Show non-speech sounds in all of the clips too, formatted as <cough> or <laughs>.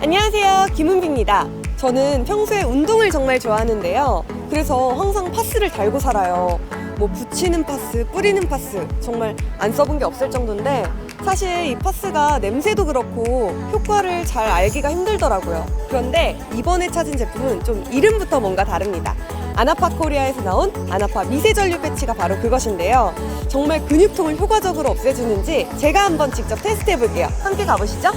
안녕하세요. 김은비입니다. 저는 평소에 운동을 정말 좋아하는데요. 그래서 항상 파스를 달고 살아요. 뭐 붙이는 파스, 뿌리는 파스 정말 안 써본 게 없을 정도인데 사실 이 파스가 냄새도 그렇고 효과를 잘 알기가 힘들더라고요. 그런데 이번에 찾은 제품은 좀 이름부터 뭔가 다릅니다. 아나파 코리아에서 나온 아나파 미세 전류 패치가 바로 그것인데요. 정말 근육통을 효과적으로 없애주는지 제가 한번 직접 테스트 해 볼게요. 함께 가보시죠.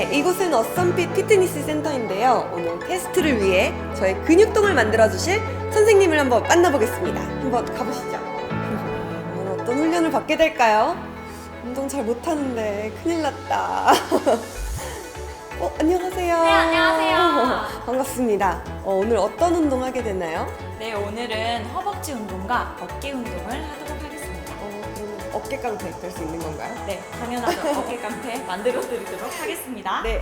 네, 이곳은 어썸핏 피트니스 센터인데요. 오늘 테스트를 위해 저의 근육통을 만들어주실 선생님을 한번 만나보겠습니다. 한번 가보시죠. <laughs> 오늘 어떤 훈련을 받게 될까요? 운동 잘 못하는데 큰일 났다. <laughs> 어, 안녕하세요. 네, 안녕하세요. <laughs> 반갑습니다. 어, 오늘 어떤 운동 하게 되나요? 네, 오늘은 허벅지 운동과 어깨 운동을 하도록 하겠습니다. 어, 어깨 깡패 될 수 있는 건가요? 네, 당연하죠. 어깨 깡패 만들어 드리도록 하겠습니다. 네.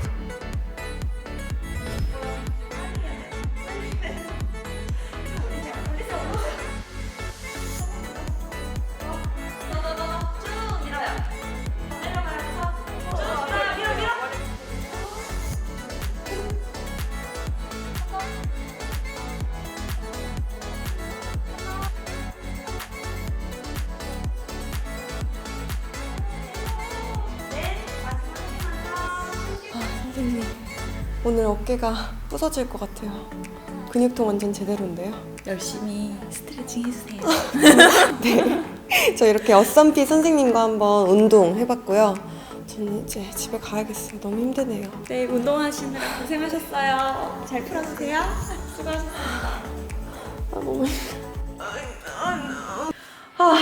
오늘 어깨가 부서질 것 같아요. 근육통 완전 제대로인데요. 열심히 스트레칭 해주세요. <laughs> 네. 저 이렇게 어썸피 선생님과 한번 운동 해봤고요. 저는 이제 집에 가야겠어요. 너무 힘드네요. 네, 운동하시느라 고생하셨어요. 잘 풀어주세요. 수고하셨습니다. 아, 너무 힘들어. 아,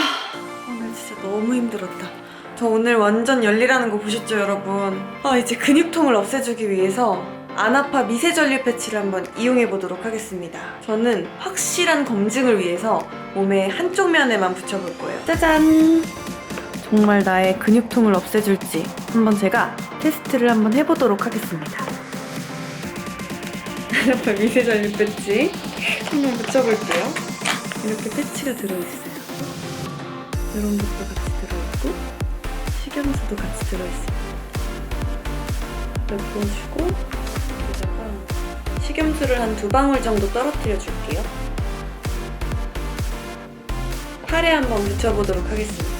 오늘 진짜 너무 힘들었다. 저 오늘 완전 열일하는 거 보셨죠, 여러분? 아, 이제 근육통을 없애주기 위해서 아나파 미세전류 패치를 한번 이용해 보도록 하겠습니다. 저는 확실한 검증을 위해서 몸의 한쪽 면에만 붙여볼 거예요. 짜잔! 정말 나의 근육통을 없애줄지 한번 제가 테스트를 한번 해보도록 하겠습니다. <laughs> 아나파 미세전류 패치 한번 붙여볼게요. 이렇게 패치가 들어있어요. 이런 것도 같이 들어있고 식염수도 같이 들어있어요. 엮어주고 식염수를 한 두 방울 정도 떨어뜨려 줄게요. 팔에 한번 묻혀보도록 하겠습니다.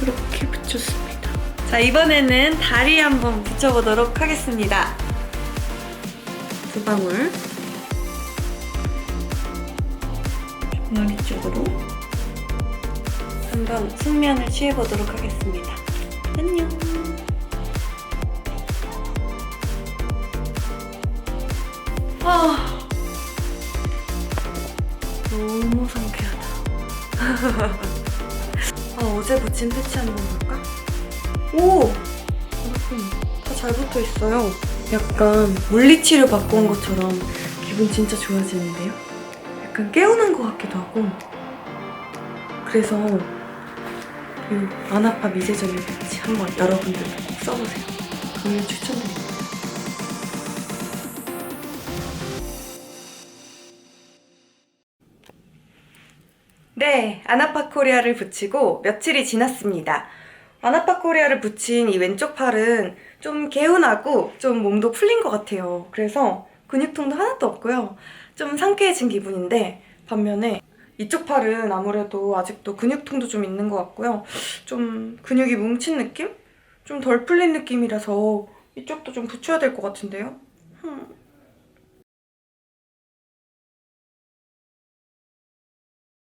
이렇게 이렇게 붙였습니다. 자 이번에는 다리 한번 붙여보도록 하겠습니다. 두 방울 종아리 쪽으로 한번 숙면을 취해보도록 하겠습니다. 안녕. 아 너무 상쾌하다. <laughs> 아, 어제 붙인 패치 한번 볼까? 오! 여러분, 다 잘 붙어 있어요. 약간 물리치료 받고 온 것처럼 기분 진짜 좋아지는데요? 약간 깨어난 것 같기도 하고. 그래서 이 아나파 미세전류 패치 한번 여러분들도 꼭 써보세요. 강력 추천드립니다. 네, 아나파 코리아를 붙이고 며칠이 지났습니다. 아나파 코리아를 붙인 이 왼쪽 팔은 좀 개운하고 좀 몸도 풀린 것 같아요. 그래서 근육통도 하나도 없고요. 좀 상쾌해진 기분인데 반면에 이쪽 팔은 아무래도 아직도 근육통도 좀 있는 것 같고요. 좀 근육이 뭉친 느낌? 좀 덜 풀린 느낌이라서 이쪽도 좀 붙여야 될 것 같은데요.